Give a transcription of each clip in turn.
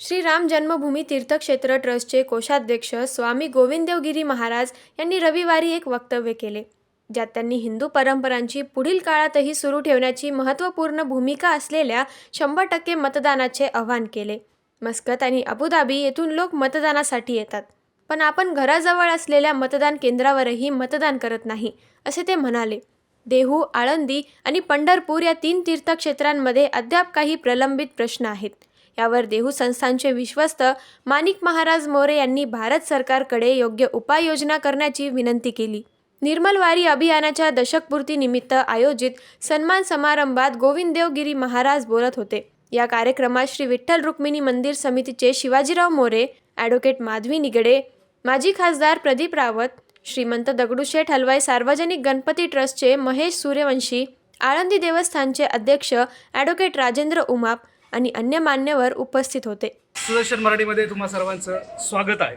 श्रीराम जन्मभूमी तीर्थक्षेत्र ट्रस्टचे कोषाध्यक्ष स्वामी गोविंददेवगिरी महाराज यांनी रविवारी एक वक्तव्य केले ज्यात त्यांनी हिंदू परंपरांची पुढील काळातही सुरू ठेवण्याची महत्त्वपूर्ण भूमिका असलेल्या शंभर टक्के मतदानाचे आवाहन केले. मस्कत आणि अबुधाबी येथून लोक मतदानासाठी येतात पण आपण घराजवळ असलेल्या मतदान केंद्रावरही मतदान करत नाही असे ते म्हणाले. देहू आळंदी आणि पंढरपूर या तीन तीर्थक्षेत्रांमध्ये अद्याप काही प्रलंबित प्रश्न आहेत. यावर देहू संस्थानचे विश्वस्त माणिक महाराज मोरे यांनी भारत सरकारकडे योग्य उपाययोजना करण्याची विनंती केली. निर्मलवारी अभियानाच्या दशकपूर्तीनिमित्त आयोजित सन्मान समारंभात गोविंद देवगिरी महाराज बोलत होते. या कार्यक्रमात श्री विठ्ठल रुक्मिणी मंदिर समितीचे शिवाजीराव मोरे ॲडव्होकेट माधवी निगडे माजी खासदार प्रदीप रावत श्रीमंत दगडूशेठ हलवाई सार्वजनिक गणपती ट्रस्टचे महेश सूर्यवंशी आळंदी देवस्थानचे अध्यक्ष ॲडव्होकेट राजेंद्र उमाप आणि अन्य मान्यवर उपस्थित होते. सुदर्शन मराठीमध्ये तुम्हा सर्वांचं स्वागत आहे.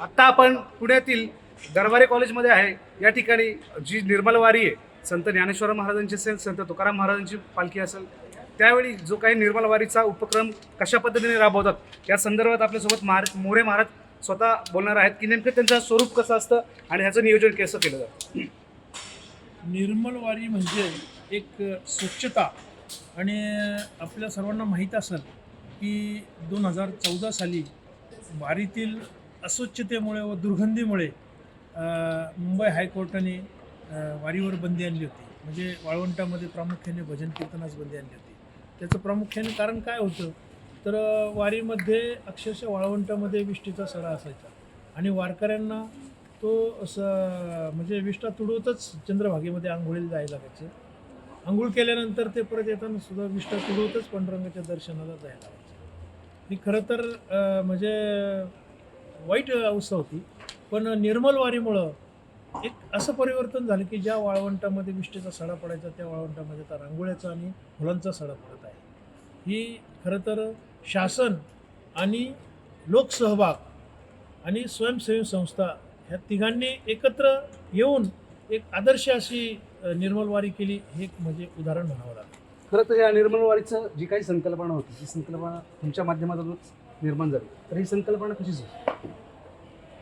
आत्ता आपण पुण्यातील दरबारी कॉलेजमध्ये आहे. या ठिकाणी जी निर्मलवारी आहे संत ज्ञानेश्वर महाराजांची असेल संत तुकाराम महाराजांची पालखी असेल त्यावेळी जो काही निर्मलवारीचा उपक्रम कशा पद्धतीने राबवतात या संदर्भात आपल्यासोबत महार मोरे महाराज स्वतः बोलणार आहेत की नेमकं त्यांचं स्वरूप कसं असतं आणि ह्याचं नियोजन कसं केलं जातं. निर्मल वारी म्हणजे एक स्वच्छता आणि आपल्या सर्वांना माहीत असेल की दोन हजार चौदा साली वारीतील अस्वच्छतेमुळे व दुर्गंधीमुळे मुंबई हायकोर्टाने वारीवर बंदी आणली होती. म्हणजे वाळवंटामध्ये प्रामुख्याने भजन कीर्तनास बंदी आणली होती. त्याचं प्रामुख्याने कारण काय होतं? तर वारीमध्ये अक्षरशः वाळवंटामध्ये विष्टीचा सडा असायचा. आणि वारकऱ्यांना तो असं म्हणजे विष्ठा तुडवतच चंद्रभागेमध्ये आंघोळीला जायला लागायचं. आंघोळ केल्यानंतर ते परत येताना सुद्धा विष्ठा तुडवतच पांडुरंगाच्या दर्शनाला जायला ही खरं तर म्हणजे वाईट अवस्था होती पण निर्मल वारीमुळं एक असं परिवर्तन झालं की ज्या वाळवंटामध्ये विष्ठेचा सडा पडायचा त्या वाळवंटामध्ये आता रांगोळ्याचा आणि फुलांचा सडा पडत आहे. ही खरं तर शासन आणि लोकसहभाग आणि स्वयंसेवी संस्था ह्या तिघांनी एकत्र येऊन एक आदर्श अशी निर्मलवारी केली हे एक म्हणजे उदाहरण म्हणावं लागेल. खरं तर या निर्मलवारीचं जी काही संकल्पना होती ती संकल्पना तुमच्या माध्यमातूनच निर्माण झाली. तर ही संकल्पना कशी झाली?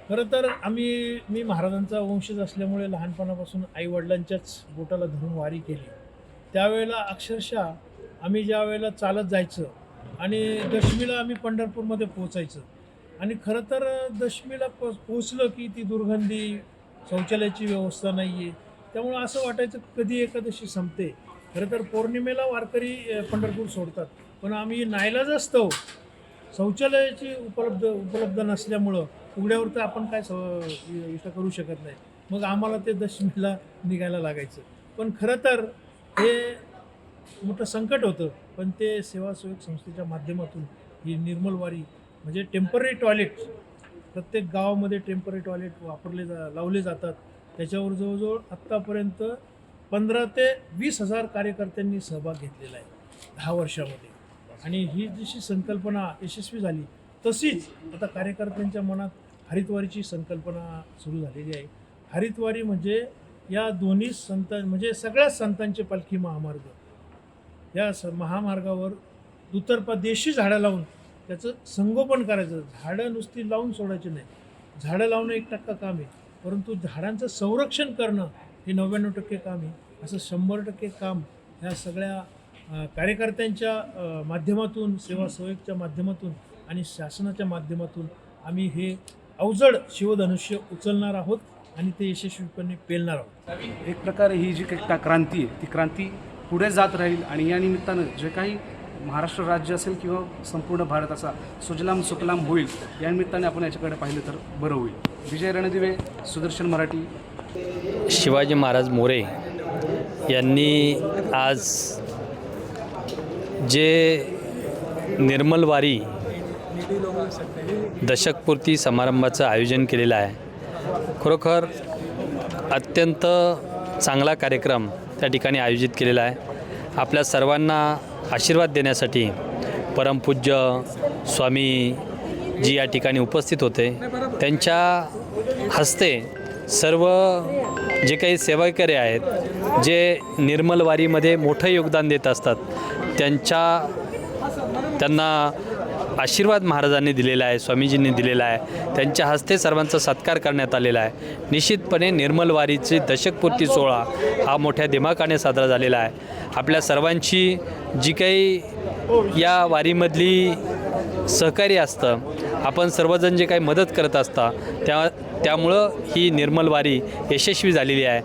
खरं तर आम्ही मी महाराजांचा वंशज असल्यामुळे लहानपणापासून आईवडिलांच्याच बोटाला धरून वारी केली. त्यावेळेला अक्षरशः आम्ही ज्या वेळेला चालत जायचं आणि दशमीला आम्ही पंढरपूरमध्ये पोचायचं आणि खरं तर दशमीला पो पोचलं की ती दुर्गंधी शौचालयाची व्यवस्था नाही आहे त्यामुळं असं वाटायचं कधी एकादशी संपते. खरं तर पौर्णिमेला वारकरी पंढरपूर सोडतात. पण आम्ही नाईलाज असतो शौचालयाची उपलब्ध उपलब्ध नसल्यामुळं उघड्यावर तर आपण काय विचार करू शकत नाही. मग आम्हाला ते दशमीला निघायला लागायचं. पण खरं तर हे मोठं संकट होतं. पण ते सेवासेवक संस्थेच्या माध्यमातून ही निर्मलवारी म्हणजे टेंपररी टॉयलेट प्रत्येक गावामध्ये टेंपररी टॉयलेट वापरले जा लावले जातात. त्याच्यावर जवळजवळ आत्तापर्यंत पंधरा ते वीस हजार कार्यकर्त्यांनी सहभाग घेतलेला आहे दहा वर्षामध्ये. आणि ही जशी संकल्पना यशस्वी झाली तशीच आता कार्यकर्त्यांच्या मनात हरितवारीची संकल्पना सुरू झालेली आहे. हरितवारी म्हणजे या दोन्ही संत म्हणजे सगळ्या संतांचे पालखी महामार्ग. या स महामार्गावर दुतर्फा देशी झाडं लावून त्याचं संगोपन करायचं. झाडं नुसती लावून सोडायची नाही. झाडं लावणं एक टक्का काम आहे. परंतु झाडांचं संरक्षण करणं हे नव्याण्णव टक्के काम आहे. असं शंभर टक्के काम ह्या सगळ्या कार्यकर्त्यांच्या माध्यमातून सेवा सहयोगच्या माध्यमातून आणि शासनाच्या माध्यमातून आम्ही हे अवजड शिवधनुष्य उचलणार आहोत आणि ते यशस्वीपणे पेलणार आहोत. एक प्रकारे ही जी काही क्रांती आहे ती क्रांती पुढे जात राहील आणि या निमित्तानं जे काही महाराष्ट्र राज्य असेल किंवा संपूर्ण भारत असा सुजलाम सुकलाम होईल या निमित्ताने आपण याच्याकडे पाहिलं तर बरं होईल. विजय रणदिवे सुदर्शन मराठी. शिवाजी महाराज मोरे यांनी आज जे निर्मलवारी दशकपूर्ती समारंभाचं आयोजन केलेलं आहे खरोखर अत्यंत चांगला कार्यक्रम त्या ठिकाणी आयोजित केलेला आहे. आपल्या सर्वांना आशीर्वाद देण्यासाठी परमपूज्य स्वामी जी या ठिकाणी उपस्थित होते. त्यांच्या हस्ते सर्व जे काही सेवाकरी आहेत जे निर्मलवारीमध्ये मोठं योगदान देत असतात त्यांच्या त्यांना आशीर्वाद महाराजांनी दिलेला आहे स्वामीजींनी दिलेला आहे. त्यांच्या हस्ते सर्वांचा सत्कार करण्यात आलेला आहे. निश्चितपणे निर्मलवारीची दशकपूर्ती सोहळा हा मोठ्या दिमाखाने साजरा झालेला आहे. आपल्या सर्वांची जी काही या वारीमधली सहकार्य असतं आपण सर्वजण जे काही मदत करत असता त्या त्यामुळं ही निर्मल वारी यशस्वी झालेली आहे.